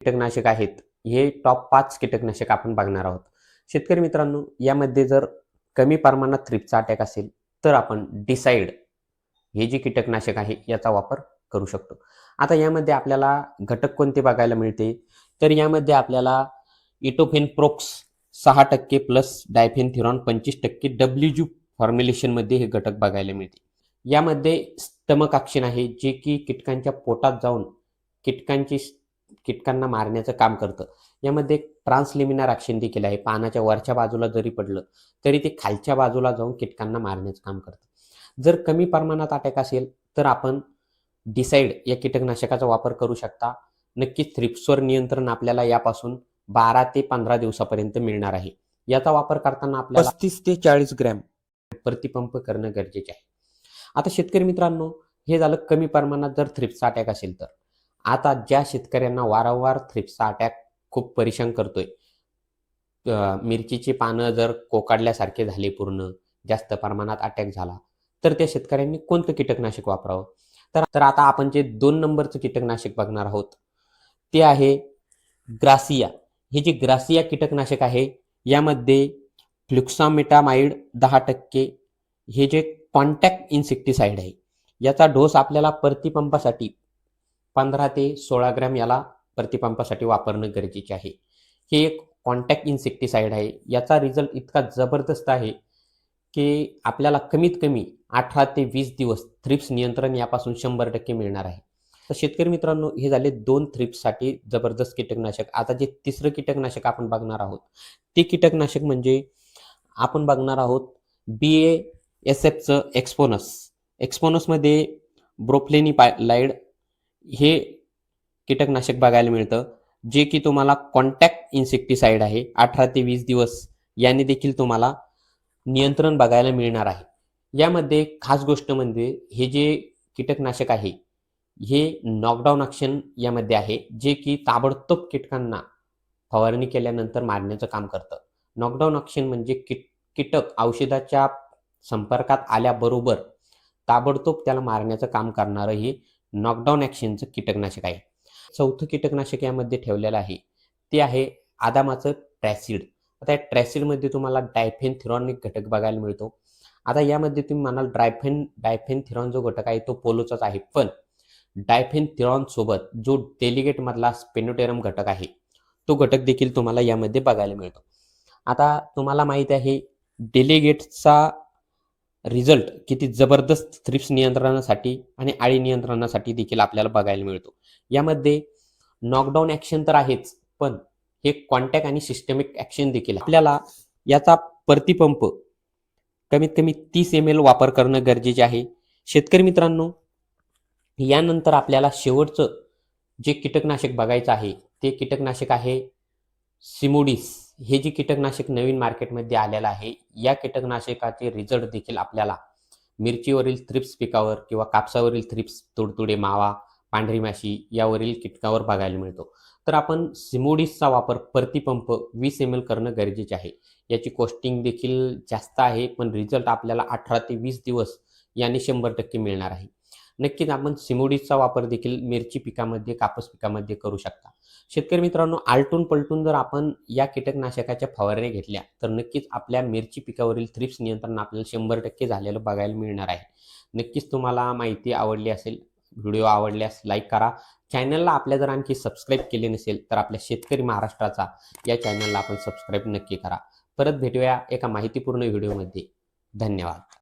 कीटकनाशक आहेत हे टॉप पाच कीटकनाशक आपण बघणार आहोत. शेतकरी मित्रांनो यामध्ये जर कमी प्रमाणात थ्रिपचा अटॅक असेल तर आपण डिसाईड हे जे कीटकनाशक आहे याचा वापर करू शकतो. आता यामध्ये आपल्याला घटक कोणते बघायला मिळते? तर यामध्ये आपल्याला इटोफेन प्रोक्स सहा टक्के प्लस डायफेनथिरॉन पंचवीस टक्के डब्ल्यूजू फॉर्म्युलेशनमध्ये हे घटक बघायला मिळते. यामध्ये स्टमक आक्षण आहे जे की कीटकांच्या पोटात जाऊन कीटकांची कीटकांना मारण्याचं काम करतं. यामध्ये ट्रान्सलिमिनार ॲक्शन देखील आहे. पानाच्या वरच्या बाजूला जरी पडलं तरी ते खालच्या बाजूला जाऊन कीटकांना मारण्याचं काम करतं. जर कमी प्रमाणात अटॅक असेल तर आपण डिसाईड या कीटकनाशकाचा वापर करू शकता. नक्कीच थ्रिप्सवर नियंत्रण आपल्याला यापासून बारा ते पंधरा दिवसापर्यंत मिळणार आहे. याचा वापर करताना आपल्याला पस्तीस ते चाळीस ग्रॅम. प्रतिपंप करणं गरजेचे आहे. आता शेतकरी मित्रांनो हे झालं कमी प्रमाणात जर थ्रिप्सचा अटॅक असेल तर. आता ज्या शेतकऱ्यांना वारंवार थ्रिप्सचा अटॅक खूप परेशान करतोय मिरचीची पानं जर कोकाडल्यासारखे झाले पूर्ण जास्त प्रमाणात अटॅक झाला तर त्या शेतकऱ्यांनी कोणतं कीटकनाशक वापरावं? तर तर आता आपण जे दोन नंबरचं कीटकनाशक बघणार आहोत ते आहे ग्रासिया. हे जे ग्रासिया कीटकनाशक आहे यामध्ये फ्लुक्सामेटामाइड दहा टक्के हे जे कॉन्टॅक्ट इन्सेक्टिसाइड आहे याचा डोस आपल्याला प्रतिपंपासाठी पंधरा ते सोळा ग्रॅम याला प्रतिपंपासाठी वापरणं गरजेचे आहे. हे एक कॉन्टॅक्ट इन्सेक्टिसाइड आहे. याचा रिझल्ट इतका जबरदस्त आहे की आपल्याला कमीत कमी अठरा ते वीस दिवस थ्रिप्स नियंत्रण यापासून शंभर टक्के मिळणार आहे. तर शेतकरी मित्रांनो हे झाले दोन थ्रिप्ससाठी जबरदस्त कीटकनाशक. आता जे तिसरं कीटकनाशक आपण बघणार आहोत ते कीटकनाशक म्हणजे आपण बघणार आहोत बी ए एस एफचं एक्सपोनस एक्सपोनसमध्ये ब्रोप्लेनी लाईड हे कीटकनाशक बघायला मिळतं जे की तुम्हाला कॉन्टॅक्ट इन्सेक्टिसाइड आहे अठरा ते वीस दिवस याने देखील तुम्हाला नियंत्रण बघायला मिळणार आहे. यामध्ये खास गोष्ट म्हणजे हे जे कीटकनाशक आहे हे नॉकडाऊन ॲक्शन यामध्ये आहे जे की ताबडतोब कीटकांना फवारणी केल्यानंतर मारण्याचं काम करतं. नॉकडाऊन ॲक्शन म्हणजे किट कीटक औषधाच्या संपर्कात आल्याबरोबर ताबडतोब त्याला मारण्याचं काम करणारं हे नॉकडाऊन ॲक्शनचं कीटकनाशक आहे. चौथं कीटकनाशक यामध्ये ठेवलेलं आहे. ते आहे आदामाचं ट्रॅसिड. आता या ट्रॅसिडमध्ये तुम्हाला डायफेन थिरॉन एक घटक बघायला मिळतो. आता यामध्ये तुम्ही म्हणाल ड्रायफेन डायफेन थिरॉन जो घटक आहे तो पोलोचाच आहे. पण डायफेन थिरॉन सोबत जो डेलिगेटमधला स्पेनोटेरम घटक आहे तो घटक देखील तुम्हाला यामध्ये बघायला मिळतो. आता तुम्हाला माहीत आहे डेलिगेटचा रिझल्ट किती जबरदस्त थ्रिप्स नियंत्रणासाठी आणि आळी नियंत्रणासाठी देखील आपल्याला बघायला मिळतो. यामध्ये नॉकडाऊन ॲक्शन तर आहेच पण हे कॉन्टॅक्ट आणि सिस्टमिक ॲक्शन देखील आपल्याला याचा प्रतिपंप कमीत कमी तीस एम एल वापर करणं गरजेचे आहे. शेतकरी मित्रांनो यानंतर आपल्याला शेवटचं जे कीटकनाशक बघायचं आहे ते कीटकनाशक आहे सिमोडिस. हे जे कीटकनाशक नवीन मार्केटमध्ये आलेलं आहे या कीटकनाशकाचे रिझल्ट देखील आपल्याला मिरचीवरील थ्रिप्स पिकावर किंवा कापसावरील थ्रिप्स तुडतुडे मावा पांढरी माशी यावरील कीटकावर बघायला मिळतो. तर आपण सिमोडिसचा वापर प्रतिपंप वीस एम एल करणं गरजेचे आहे. याची कॉस्टिंग देखील जास्त आहे पण रिझल्ट आपल्याला अठरा ते वीस दिवस याने शंभर टक्के मिळणार आहे. नक्कीच आपण सिमोडीचा वापर देखील मिरची पिकामध्ये कापूस पिकामध्ये करू शकता. शेतकरी मित्रांनो आलटून पलटून जर आपण या कीटकनाशकाच्या फवारण्या घेतल्या तर नक्कीच आपल्या मिरची पिकावरील थ्रिप्स नियंत्रण आपल्याला शंभर टक्के झालेलं बघायला मिळणार आहे. नक्कीच तुम्हाला माहिती आवडली असेल व्हिडिओ आवडल्यास लाईक करा. चॅनलला आपल्या जर आणखी सबस्क्राईब केले नसेल तर आपल्या शेतकरी महाराष्ट्राचा या चॅनलला आपण सबस्क्राईब नक्की करा. परत भेटूया एका माहितीपूर्ण व्हिडिओमध्ये. धन्यवाद.